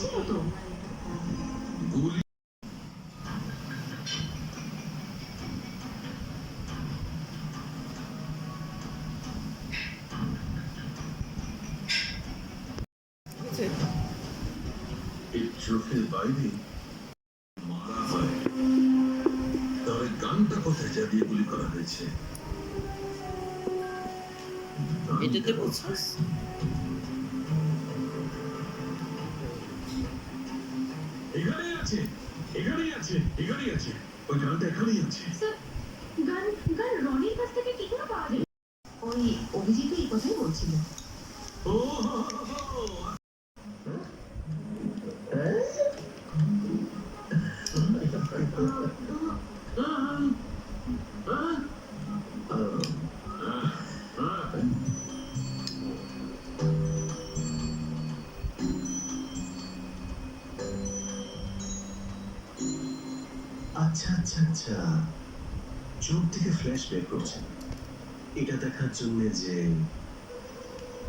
লেগেছিল তো? চোখের বাইরে মারা হয় তবে গানটা কোথায় যা দিয়ে গুলি করা হয়েছে? এটাতে বলছিস? এখানেই আছে এখানেই আছে। এখানেই আছে ওই গানটা এখানেই আছে। গান গান রনির কাছ থেকে কি করে পাওয়া যায়? ওই অভিজিৎ এই কথাই বলছিল। ও আচ্ছা আচ্ছা আচ্ছা। চোখ থেকে ফ্ল্যাশ বের করছেন এটা দেখার জন্য যে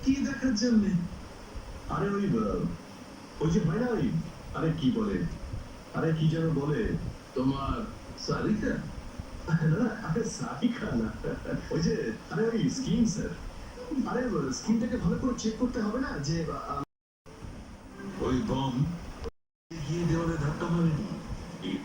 কি দেখার জন্য? আরে ওই ওই যে হয় না ওই, আরে কি বলে? আরে কি যেন বলে? তোমার সারিকা আরে সাহিকা না। ওই যে, আরে ওই স্কিন স্যার আরে স্কিনটাকে ভালো করে চেক করতে হবে না যে ওই বম গিয়ে দেওয়ালে ধাক্কা মারেনি? এই